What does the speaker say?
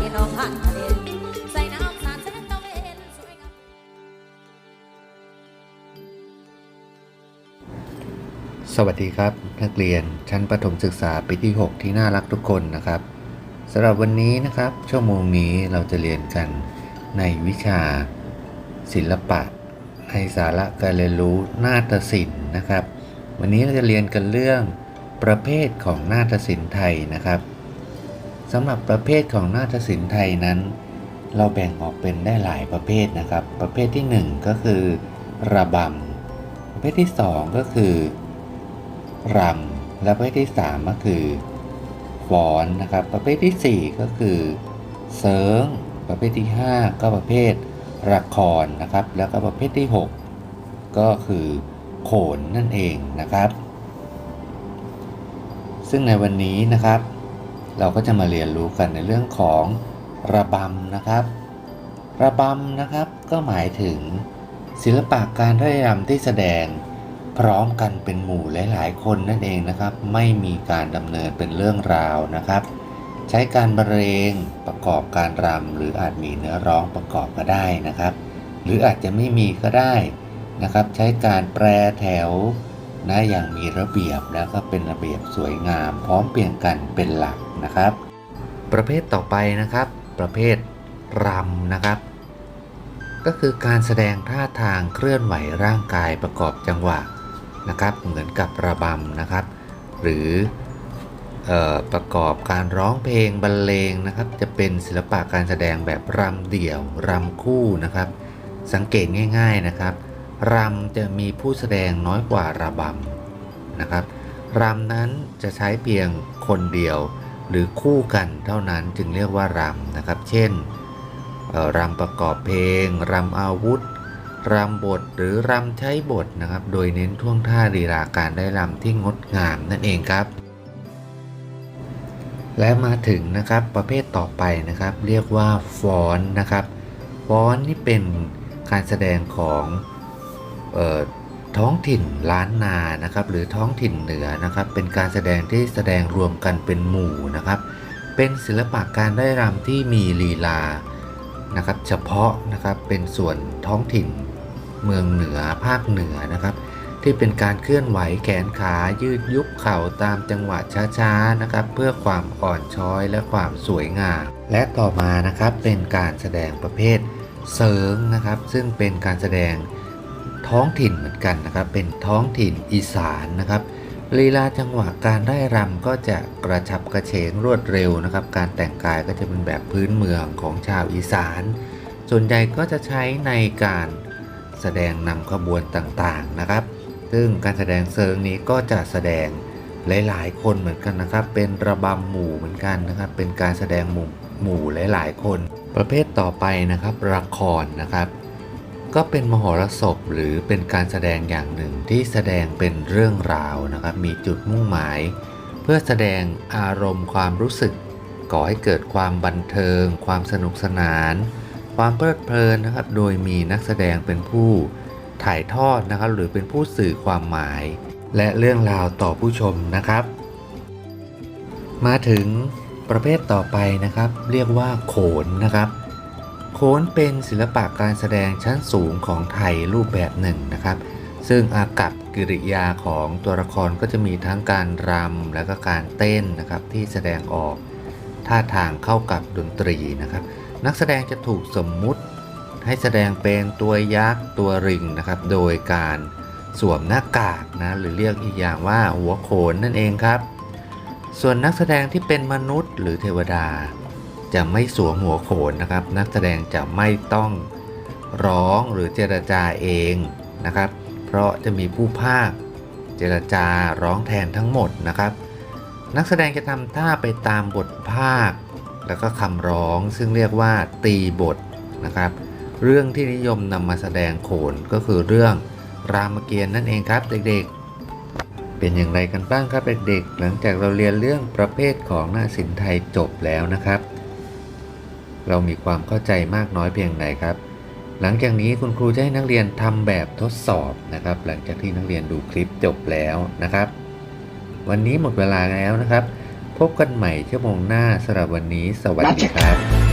แล้วหัวใจน้องพันเด่นใส่น้ำสาดแสงตะเวนสวยงามสวัสดีครับ นักเรียนชั้นประถมศึกษาปีที่ 6 ที่น่ารักทุกคนนะครับสำหรับวันนี้นะครับ ชั่วโมงนี้เราจะเรียนกันในวิชาศิลปะ ในสาระการเรียนรู้นาฏศิลป์นะครับ วันนี้เราจะเรียนกันเรื่องประเภทของนาฏศิลป์ไทยนะครับ สำหรับประเภทของนาฏศิลป์ไทยนั้น เราแบ่งออกเป็นได้หลายประเภทนะครับ ประเภทที่หนึ่งก็คือ ระบำ ประเภทที่สองก็คือรำและประเภทที่ 3 ก็คือฟ้อนนะครับ ประเภทที่ 4 ก็คือเซิงประเภทที่ 5 ก็ประเภทละครนะครับ แล้วก็ประเภทที่ 6 ก็คือโขนนั่นเองนะครับ ซึ่งในวันนี้นะครับ เราก็จะมาเรียนรู้กันในเรื่องของระบำนะครับ ระบำนะครับก็หมายถึง ศิลปะการไร่รำที่แสดงพร้อมกันเป็นหมู่หลาย ๆ คนนั่นเองนะครับ ไม่มีการดำเนินเป็นเรื่องราวนะครับ ใช้การบรรเลงประกอบการรำหรืออาจมีเนื้อร้องประกอบก็ได้นะครับ หรืออาจจะไม่มีก็ได้นะครับ ใช้การแปรแถวนะอย่างมีระเบียบแล้วก็เป็นระเบียบสวยงาม พร้อมเปลี่ยนกันเป็นหลัก นะครับ ประเภทต่อไปนะครับ ประเภทรำนะครับ ก็คือการแสดงท่าทางเคลื่อนไหวร่างกายประกอบจังหวะนะครับ เหมือนกับระบำนะครับ หรืออประกอบการร้องเพลงบรรเลงนะครับ จะเป็นศิลปะการแสดงแบบรำเดี่ยวรำคู่นะครับ สังเกตง่ายๆนะครับรำจะมีผู้แสดงน้อยกว่าระบำนะครับรำนั้นจะใช้เพียงคนเดียว หรือคู่กันเท่านั้นจึงเรียกว่ารำนะครับ เช่นรำประกอบเพลงรำอาวุธรำบทหรือรำใช้บทนะครับ โดยเน้นท่วงท่าลีลาการได้รำที่งดงามนั่นเองครับ และมาถึงนะครับประเภทต่อไปนะครับ เรียกว่าฟ้อนนะครับฟ้อนนี่เป็นการแสดงของออ ท้องถิ่นล้านนานะครับ หรือท้องถิ่นเหนือนะครับ เป็นการแสดงที่แสดงรวมกันเป็นหมู่นะครับ เป็นศิลปะการได้รำที่มีลีลานะครับ เฉพาะนะครับเป็นส่วนท้องถิ่นเมืองเหนือภาคเหนือนะครับ ที่เป็นการเคลื่อนไหวแขนขายืดยุบเข่าตามจังหวะช้าๆนะครับ เพื่อความอ่อนช้อยและความสวยงามและต่อมานะครับเป็นการแสดงประเภทเซิงนะครับ ซึ่งเป็นการแสดง ท้องถิ่นเหมือนกันนะครับ เป็นท้องถิ่นอีสานนะครับลีลาจังหวะการได้รำก็จะกระชับกระเฉงรวดเร็วนะครับ การแต่งกายก็จะเป็นแบบพื้นเมืองของชาวอีสาน ส่วนใหญ่ก็จะใช้ในการแสดงนำขบวนต่างๆนะครับ ซึ่งการแสดงเซิงนี้ก็จะแสดงหลายๆ คนเหมือนกันนะครับ เป็นระบำหมู่เหมือนกันนะครับ เป็นการแสดงหมู่หมู่หลายๆ คน ประเภทต่อไปนะครับละครนะครับ ก็เป็นมหรสพหรือเป็นการแสดงอย่างหนึ่งที่แสดงเป็นเรื่องราวนะครับ มีจุดมุ่งหมาย เพื่อแสดงอารมณ์ความรู้สึก ก่อให้เกิดความบันเทิง ความสนุกสนาน ความเพลิดเพลินนะครับ โดยมีนักแสดงเป็นผู้ถ่ายทอดนะครับ หรือเป็นผู้สื่อความหมาย และเรื่องราวต่อผู้ชมนะครับ มาถึงประเภทต่อไปนะครับ เรียกว่าโขนนะครับ นเป็นศิลปะการแสดงชั้นสูงของไทยรูปแบบหนึ่งนะครับ ซึ่งอากับกิริยาของตัวละครก็จะมีทั้งการรำและก็การเต้นนะครับที่แสดงออกท่าทางเข้ากับดนตรีนะครับ นักแสดงจะถูกสมมุติให้แสดงเป็นตัวยักษ์ตัวริงนะครับ โดยการสวมหน้ากากนะหรือเรียกอีกอย่างว่าหัวโขนนั่นเองครับ ส่วนนักแสดงที่เป็นมนุษย์หรือเทวดา จะไม่สวมหัวโขนนะครับ นักแสดงจะไม่ต้องร้องหรือเจรจาเองนะครับ เพราะจะมีผู้ภาคเจรจาร้องแทนทั้งหมดนะครับ นักแสดงจะทำท่าไปตามบทภาค แล้วก็คำร้องซึ่งเรียกว่าตีบทนะครับ เรื่องที่นิยมนำมาแสดงโขนก็คือเรื่องรามเกียรติ์นั่นเองครับเด็กๆ เป็นอย่างไรกันบ้างครับเด็กๆ หลังจากเราเรียนเรื่องประเภทของหน้าศิลป์ไทยจบแล้วนะครับ เรามีความเข้าใจมากน้อยเพียงไหนครับ หลังจากนี้คุณครูจะให้นักเรียนทำแบบทดสอบนะครับ หลังจากที่นักเรียนดูคลิปจบแล้วนะครับ วันนี้หมดเวลาแล้วนะครับ พบกันใหม่ชั่วโมงหน้าสำหรับวันนี้สวัสดีครับ